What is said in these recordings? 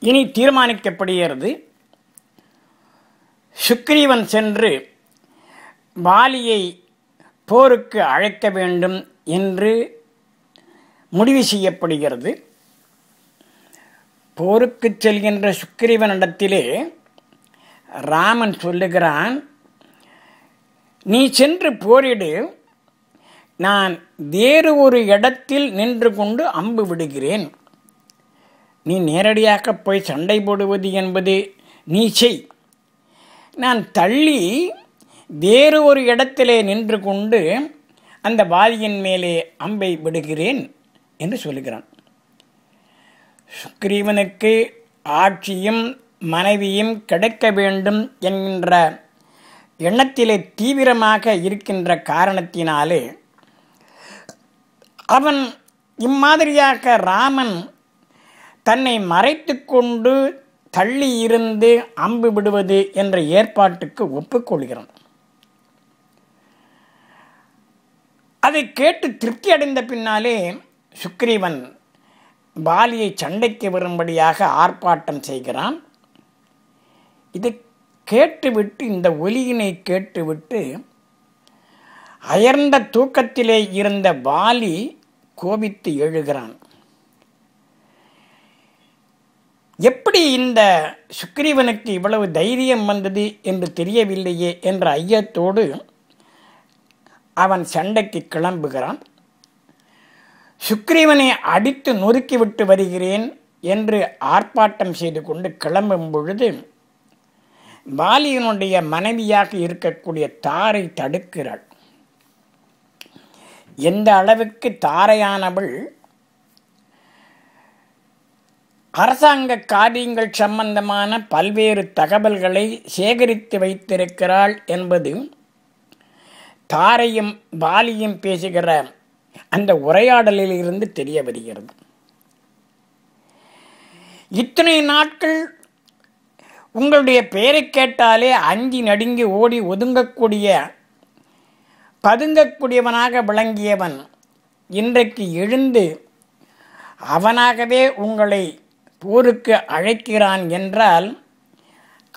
இனி தீர்மானிக்கப்படுகிறது. சுக்ரீவன் சென்று வாலியை போருக்கு அழைக்க வேண்டும் என்று முடிவு செய்யப்படுகிறது. போருக்கு செல்கின்ற சுக்கிரீவனிடத்திலே ராமன் சொல்லுகிறான் நீ சென்று போரிடு. நான் வேறு ஒரு இடத்தில் நின்று கொண்டு அம்பு விடுகிறேன். நீ நேரடியாக போய் சண்டை போடுவது என்பது நீ செய். நான் தள்ளி வேறு ஒரு இடத்திலே நின்று கொண்டு அந்த வாதியின் மேலே அம்பை விடுகிறேன் என்று சொல்லுகிறான். சுக்ரீவனுக்கு ஆட்சியும் மனைவியும் கிடைக்க வேண்டும் என்கின்ற எண்ணத்திலே தீவிரமாக இருக்கின்ற காரணத்தினாலே அவன் இம்மாதிரியாக ராமன் தன்னை மறைத்து கொண்டு தள்ளி இருந்து அம்பு விடுவது என்ற ஏற்பாட்டுக்கு ஒப்புக்கொள்கிறான் அதை கேட்டு திருப்தி அடைந்த பின்னாலே சுக்ரீவன் பாலியை சண்டைக்கு வரும்படியாக ஆர்ப்பாட்டம் செய்கிறான். இதை கேட்டுவிட்டு இந்த ஒலியினை கேட்டுவிட்டு அயர்ந்த தூக்கத்திலே இருந்த வாலி கோபித்து எழுகிறான். எப்படி இந்த சுக்ரீவனுக்கு இவ்வளவு தைரியம் வந்தது என்று தெரியவில்லையே என்ற ஐயத்தோடு அவன் சண்டைக்கு கிளம்புகிறான். சுக்ரீவனை அடித்து நொறுக்கிவிட்டு வருகிறேன் என்று ஆர்ப்பாட்டம் செய்து கொண்டு கிளம்பும் பொழுது பாலியனுடைய மனைவியாக இருக்கக்கூடிய தாரை தடுக்கிறாள். எந்த அளவுக்கு தாரையானவள் அரசாங்க காரியங்கள் சம்பந்தமான பல்வேறு தகவல்களை சேகரித்து வைத்திருக்கிறாள் என்பது தாரையும் பாலியும் பேசுகிற அந்த உரையாடலில் இருந்து தெரிய வருகிறது. இத்தனை நாட்கள் உங்களுடைய பெயரை கேட்டாலே அஞ்சி நடுங்கி ஓடி ஒதுங்கக்கூடிய பதுங்கக்கூடியவனாக விளங்கியவன் இன்றைக்கு எழுந்து அவனாகவே உங்களை போருக்கு அழைக்கிறான் என்றால்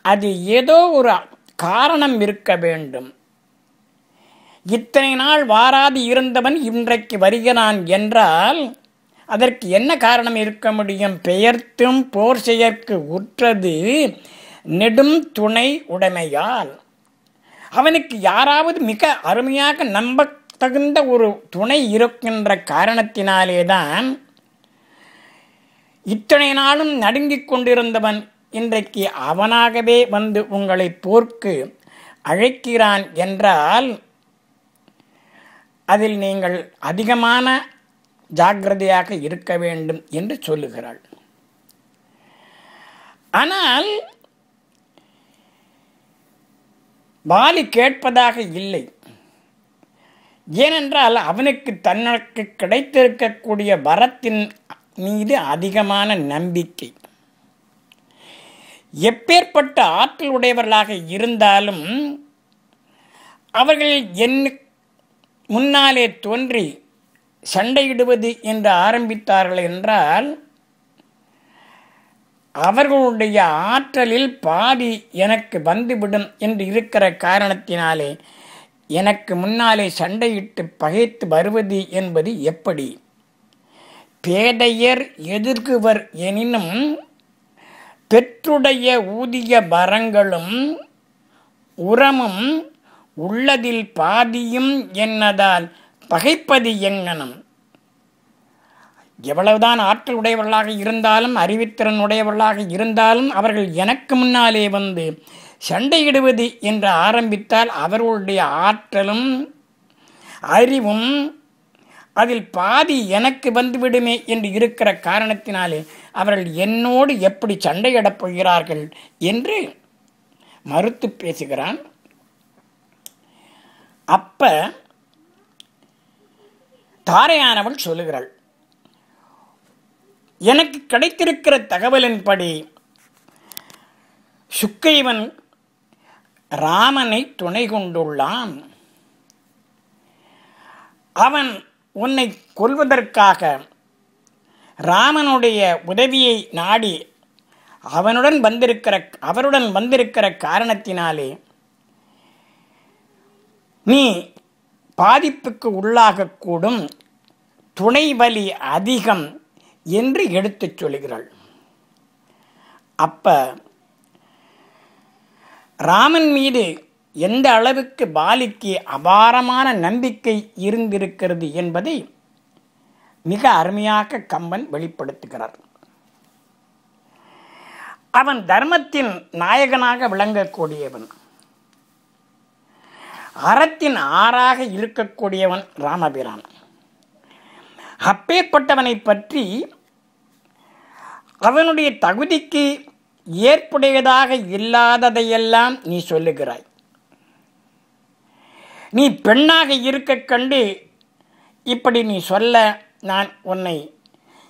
அது ஏதோ ஒரு காரணம் இருக்க வேண்டும். இத்தனை நாள் வாராது இருந்தவன் இன்றைக்கு வருகிறான் என்றால் அதற்கு என்ன காரணம் இருக்க முடியும்? பெயர்த்தும் போர் செயற்கு உற்றது நெடும் துணை உடைமையால். அவனுக்கு யாராவது மிக அருமையாக நம்ப தகுந்த ஒரு துணை இருக்கின்ற காரணத்தினாலே தான் இத்தனை நாளும் நடுங்கிக் கொண்டிருந்தவன் இன்றைக்கு அவனாகவே வந்து உங்களை போர்க்கு அழைக்கிறான் என்றால் அதில் நீங்கள் அதிகமான ஜாக்கிரதையாக இருக்க வேண்டும் என்று சொல்லுகிறாள். ஆனால் வாலி கேட்பதாக இல்லை. ஏனென்றால் அவனுக்கு தனக்கு கிடைத்திருக்கக்கூடிய வரத்தின் மீது அதிகமான நம்பிக்கை. எப்பேற்பட்ட ஆற்றல் உடையவர்களாக இருந்தாலும் அவர்கள் என் முன்னாலே தோன்றி சண்டையிடுவது என்று ஆரம்பித்தார்கள் என்றால் அவர்களுடைய ஆற்றலில் பாதி எனக்கு வந்துவிடும் என்று இருக்கிற காரணத்தினாலே எனக்கு முன்னாலே சண்டையிட்டு பகைத்து வருவது என்பது எப்படி? பேதையர் எதிர்குவர் எனினும் பெற்றுடைய ஊதிய வரங்களும் உரமும் உள்ளதில் பாதியும் என்னதால் பகைப்பது எங்கனம் எவ்வளவுதான் ஆற்றல் உடையவர்களாக இருந்தாலும் அறிவித்திறன் உடையவர்களாக இருந்தாலும் அவர்கள் எனக்கு முன்னாலே வந்து சண்டையிடுவது என்று ஆரம்பித்தால் அவர்களுடைய ஆற்றலும் அறிவும் அதில் பாதி எனக்கு வந்துவிடுமே என்று இருக்கிற காரணத்தினாலே அவர்கள் என்னோடு எப்படி சண்டையிடப் போகிறார்கள் என்று மறுத்து பேசுகிறான். அப்ப தாரையானவள் சொல்லுகிறாள் எனக்கு கிடைத்திருக்கிற தகவலின்படி சுக்கைவன் ராமனை துணை கொண்டுள்ளான். அவன் உன்னை கொல்வதற்காக ராமனுடைய உதவியை நாடி அவனுடன் வந்திருக்கிற அவருடன் வந்திருக்கிற காரணத்தினாலே நீ பாதிப்புக்கு உள்ளாகக்கூடும். துணை வலி அதிகம் என்று எடுத்துச் சொல்கிறாள். அப்ப ராமன் மீது எந்த அளவுக்கு பாலிக்கு அபாரமான நம்பிக்கை இருந்திருக்கிறது என்பதை மிக அருமையாக கம்பன் வெளிப்படுத்துகிறார். அவன் தர்மத்தின் நாயகனாக விளங்கக்கூடியவன். அறத்தின் ஆறாக இருக்கக்கூடியவன் ராமபிரான். அப்பேற்பட்டவனை பற்றி அவனுடைய தகுதிக்கு ஏற்புடையதாக இல்லாததையெல்லாம் நீ சொல்லுகிறாய். நீ பெண்ணாக இருக்க கண்டு இப்படி நீ சொல்ல நான் உன்னை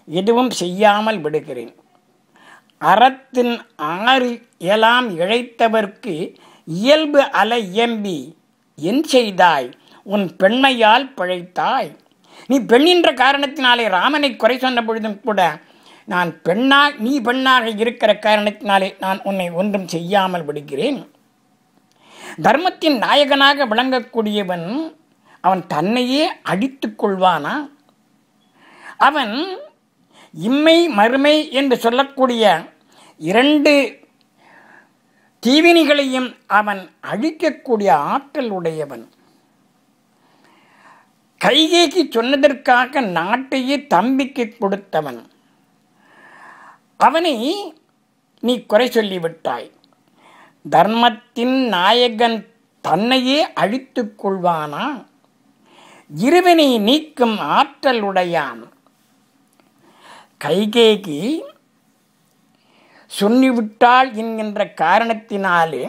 எதுவும் செய்யாமல் விடுகிறேன். அறத்தின் ஆறு எலாம் இழைத்தவர்க்கு இயல்பு அல இயம்பி என் செய்தாய்? உன் பெண்மையால் பிழைத்தாய்? நீ பெண்ணின்ற காரணத்தினாலே ராமனை குறை சொன்ன பொழுதும் கூட நான் பெண்ணா நீ பெண்ணாக இருக்கிற காரணத்தினாலே நான் உன்னை ஒன்றும் செய்யாமல் விடுகிறேன். தர்மத்தின் நாயகனாக விளங்கக்கூடியவன் அவன் தன்னையே அடித்து கொள்வானா? அவன் இம்மை மறுமை என்று சொல்லக்கூடிய இரண்டு தீவினிகளையும் அவன் அழிக்கக்கூடிய ஆற்றல் உடையவன். கைகேக்கு சொன்னதற்காக நாட்டையே தம்பிக்கு கொடுத்தவன். அவனை நீ குறை சொல்லிவிட்டாய். தர்மத்தின் நாயகன் தன்னையே அழித்து கொள்வானா? இருவினை நீக்கும் ஆற்றல் உடையான் கைகேகி சொல்லிவிட்டாள் என்கின்ற காரணத்தினாலே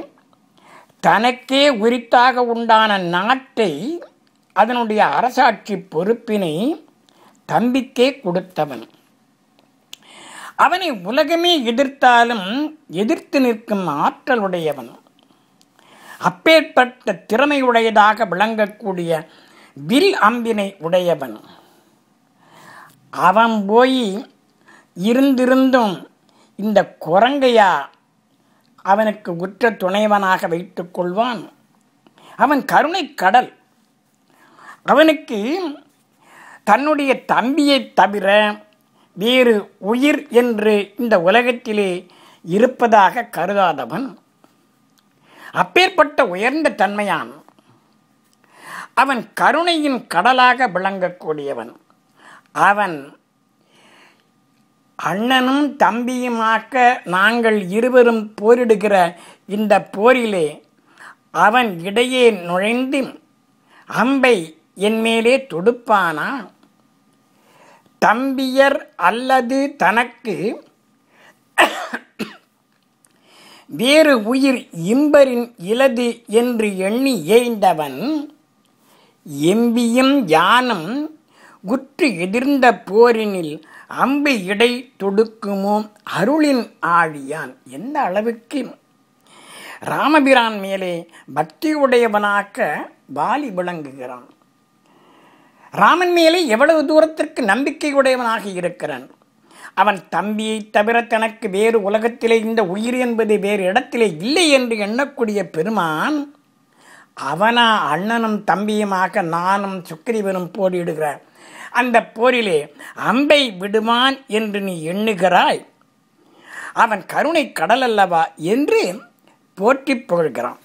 தனக்கே உரித்தாக உண்டான நாட்டை அதனுடைய அரசாட்சி பொறுப்பினை தம்பிக்கே கொடுத்தவன். அவனை உலகமே எதிர்த்தாலும் எதிர்த்து நிற்கும் ஆற்றலுடையவன். அப்பேற்பட்ட திறமையுடையதாக விளங்கக்கூடிய வில் அம்பினை உடையவன். அவன் போய் இருந்திருந்தும் இந்த குரங்கையா அவனுக்கு உற்ற துணைவனாக வைத்துக்கொள்வான் அவன் கருணை கடல். அவனுக்கு தன்னுடைய தம்பியை தவிர வேறு உயிர் என்று இந்த உலகத்திலே இருப்பதாக கருதாதவன். அப்பேற்பட்ட உயர்ந்த தன்மையான். அவன் கருணையின் கடலாக விளங்கக்கூடியவன். அவன் அண்ணனும் தம்பியுமாக்க நாங்கள் இருவரும் போரிடுகிற இந்த போரிலே அவன் இடையே நுழைந்து அம்பை என் மேலே தொடுப்பானா? தம்பியர் அல்லது தனக்கு வேறு உயிர் இம்பரின் இலது என்று எண்ணி ஏய்ந்தவன் எம்பியும் யானும் குற்று எதிர்ந்த போரினில் அம்பு இடை தொடுக்குமோ அருளின் ஆழியான். எந்த அளவுக்கு ராமபிரான் மேலே பக்தியுடையவனாக்க வாலி விளங்குகிறான். ராமன் மேலே எவ்வளவு தூரத்திற்கு நம்பிக்கையுடையவனாக இருக்கிறான்? அவன் தம்பியை தவிர தனக்கு வேறு உலகத்திலே இந்த உயிர் என்பது வேறு இடத்திலே இல்லை என்று எண்ணக்கூடிய பெருமான் அவனா அண்ணனும் தம்பியுமாக நானும் சுக்கிரீவனும் போரிடுகிறார். அந்த போரிலே அம்பை விடுவான் என்று நீ எண்ணுகிறாய்? அவன் கருணை கடல் அல்லவா என்று போற்றி புகழ்கிறான்.